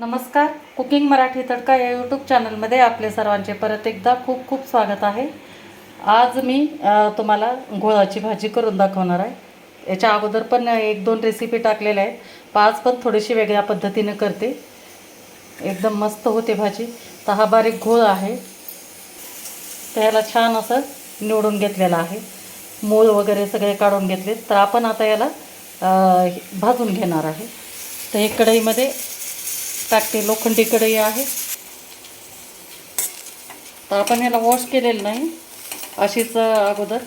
नमस्कार. कुकिंग मराठी तडका या यूट्यूब चॅनलमध्ये आपले सर्वांचे परत एकदा खूप खूप स्वागत आहे. आज मी तुम्हाला गुळाची भाजी करून दाखवणार आहे. याच्या अगोदर पण एक दोन रेसिपी टाकलेल्या आहेत. पाच पण थोडीशी वेगळ्या पद्धतीने करते. एकदम मस्त होते भाजी. तर हा बारीक घोळ आहे. त्याला छान असं निवडून घेतलेलं आहे. मूळ वगैरे सगळे काढून घेतले तर आपण आता याला भाजून घेणार आहे. तर हे कढईमध्ये टाकते लोखंडी कढई आहे. तर आपण याला वॉश केलेलं नाही. अशीच अगोदर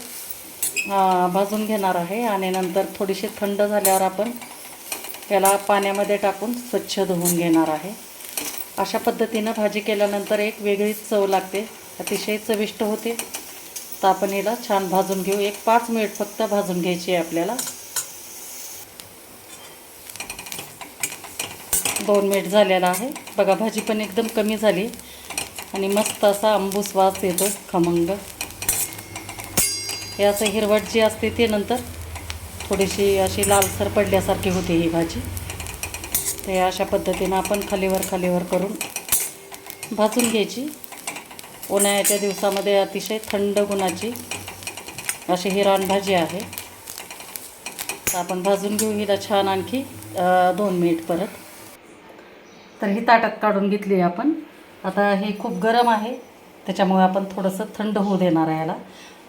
भाजून घेणार आहे आणि नंतर थोडीशी थंड झाल्यावर आपण त्याला पाण्यामध्ये टाकून स्वच्छ धुवून घेणार आहे. अशा पद्धतीनं भाजी केल्यानंतर एक वेगळीच चव लागते. अतिशय चविष्ट होते. तर आपण याला छान भाजून घेऊ. एक पाच मिनिट फक्त भाजून घ्यायची आहे आपल्याला. दोन मिनिट झालेला आहे. बघा भाजी पण एकदम कमी झाली. आणि मस्त असा आंबूस वास येतो खमंग. हे असं हिरवट जी असते ते नंतर थोडीशी अशी लालसर पडल्यासारखी होते ही भाजी. ते अशा पद्धतीनं आपण खालीवर खालीवर करून भाजून घ्यायची. उन्हाळ्याच्या दिवसामध्ये अतिशय थंड गुणाची अशी ही रानभाजी आहे. तर आपण भाजून घेऊ हिला छान आणखी दोन मिनिट परत. तर ही ताटात काढून घेतली आहे आपण. आता हे खूप गरम आहे. त्याच्यामुळे आपण थोडंसं थंड होऊ देणार आहे याला.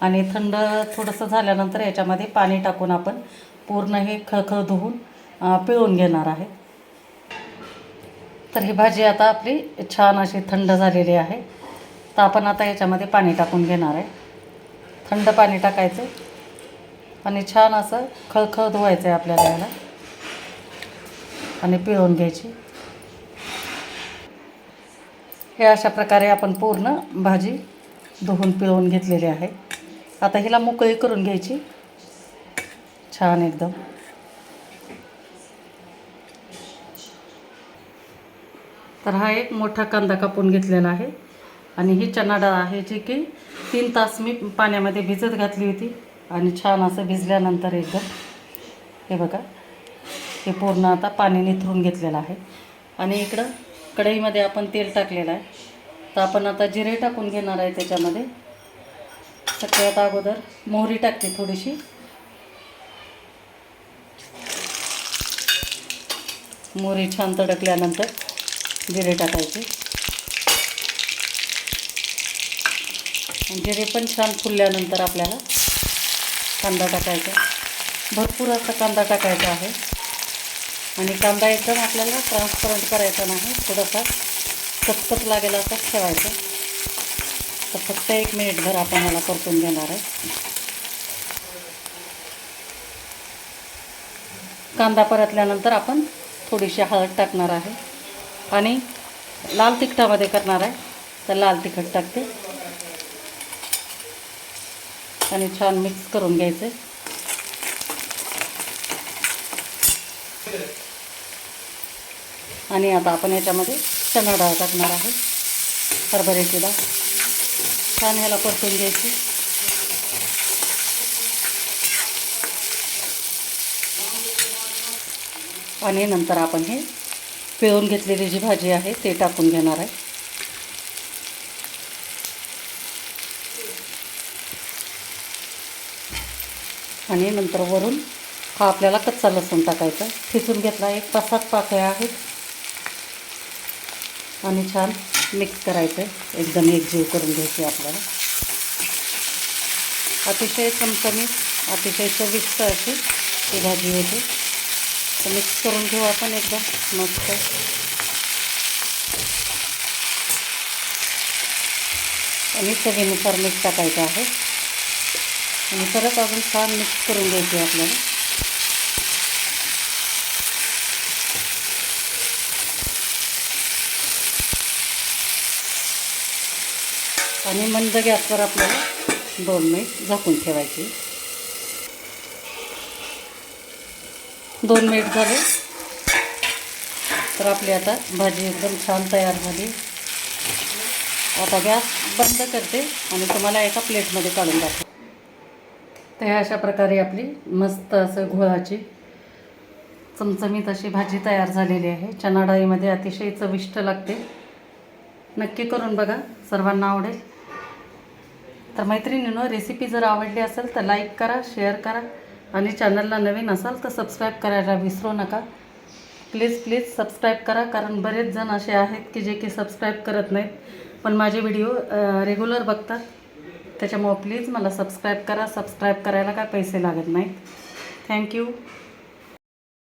आणि थंड थोडंसं झाल्यानंतर याच्यामध्ये पाणी टाकून आपण पूर्ण हे खळखळ धुवून पिळून घेणार आहे. तर ही भाजी आता आपली छान अशी थंड झालेली आहे. तर आपण आता याच्यामध्ये पाणी टाकून घेणार आहे. थंड पाणी टाकायचं. आणि छान असं खळखळ धुवायचं आहे आपल्याला याला. आणि पिळून घ्यायची. हे अशा प्रकारे आपण पूर्ण भाजी धुवून पिळवून घेतलेली आहे. आता हिला मोकळी करून घ्यायची. छान एकदम. तर हा एक मोठा कांदा कापून घेतलेला आहे. आणि ही चणा डाळ आहे जी की तीन तास मी पाण्यामध्ये भिजत घातली होती. आणि छान असं भिजल्यानंतर एकदम हे बघा हे पूर्ण आता पाणी निथरून घेतलेलं आहे. आणि इकडं कढईमध्ये आपण तेल टाकलेलं आहे. तर आपण आता जिरे टाकून घेणार आहे त्याच्यामध्ये. सगळ्यात अगोदर मोहरी टाकते थोडीशी. मोहरी छान तडकल्यानंतर जिरे टाकायचे. जिरे पण छान फुलल्यानंतर आपल्याला कांदा टाकायचा. भरपूर असा कांदा टाकायचा आहे. आणि कांदा एकदम आपल्याला ट्रान्सपरंट करायचा नाही थोडासा कचकच लागेल असंच ठेवायचं. तर फक्त एक मिनिटभर आपण याला परतून घेणार आहे. कांदा परतल्यानंतर आपण थोडीशी हळद टाकणार आहे. आणि लाल तिखटामध्ये करणार आहे. तर लाल तिखट टाकते. आणि छान मिक्स करून घ्यायचं. आणि आता आपण याच्यामध्ये चणा डाळ टाकणार आहे. हरभऱ्याची डाळ. छान ह्याला परतून घ्यायची. आणि नंतर आपण हे पिळून घेतलेली जी भाजी आहे ते टाकून घेणार आहे. आणि नंतर वरून हा आपल्याला कच्चा लसूण टाकायचा ठिसून घेतला एक पाच सात पाकळ्या आहेत. आणि छान मिक्स करायचं एकदम एकजीव करून घ्यायची आपल्याला. अतिशय चमचमीत अतिशय चविष्ट अशी ही भाजी होते तर मिक्स करून घेऊ आपण एकदम मस्त. आणि चवीनुसार मीठ टाकायचं आहे. आणि परत अजून छान मिक्स करून घ्यायची आपल्याला. आणि मंद गॅसवर आपल्याला दोन मिनिट झाकून ठेवायची. दोन मिनिट झाले. तर आपली आता भाजी एकदम छान तयार झाली. आता गॅस बंद करते आणि तुम्हाला एका प्लेटमध्ये काढून दाखवते तर अशा प्रकारे आपली मस्त असं घोळाची चमचमीत अशी भाजी तयार झालेली आहे. चणा डाळीमध्ये अतिशय चविष्ट लागते. नक्की करून बघा. सर्वांना आवडेल. तर मैत्रिणीनं रेसिपी जर आवडली असेल तर लाईक करा शेअर करा. आणि चॅनलला नवीन असाल तर सबस्क्राईब करायला विसरू नका. प्लीज प्लीज सबस्क्राईब करा कारण बरेच जण असे आहेत की जे की सबस्क्राईब करत नाहीत. पण माझे व्हिडिओ रेग्युलर बघतात. त्याच्यामुळं प्लीज मला सबस्क्राईब करा. सबस्क्राईब करायला काय पैसे लागत नाहीत. थँक्यू